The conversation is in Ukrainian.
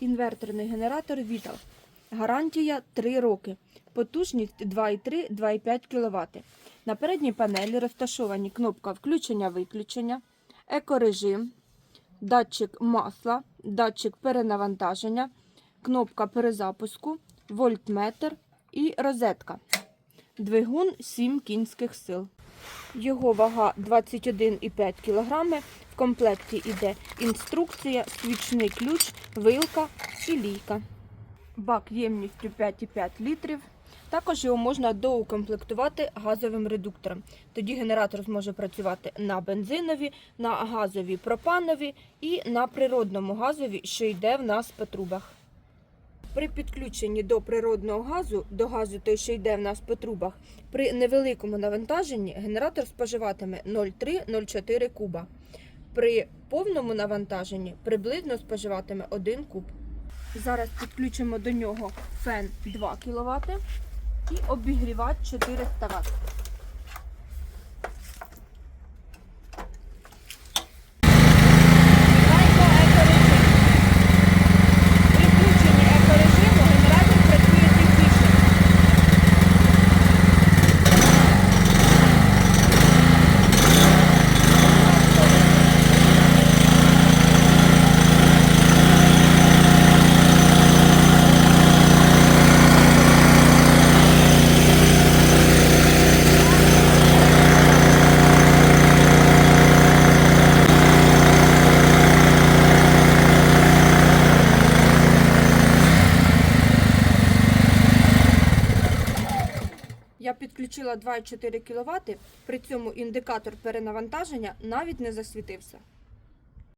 Інверторний генератор Vital. Гарантія 3 роки. Потужність 2,3-2,5 кВт. На передній панелі розташовані кнопка включення-виключення, екорежим, датчик масла, датчик перенавантаження, кнопка перезапуску, вольтметр і розетка. Двигун 7 кінських сил. Його вага 21,5 кг. В комплекті йде інструкція, свічний ключ, вилка і лійка. Бак ємністю 5,5 літрів. Також його можна доукомплектувати газовим редуктором. Тоді генератор зможе працювати на бензинові, на газові пропанові і на природному газові, що йде в нас по трубах. При підключенні до природного газу, до газу той, що йде в нас по трубах, при невеликому навантаженні генератор споживатиме 0,3-0,4 куба. При повному навантаженні приблизно споживатиме 1 куб. Зараз підключимо до нього фен 2 кВт і обігрівач 400 Вт. Я підключила 2,4 кВт, при цьому індикатор перенавантаження навіть не засвітився.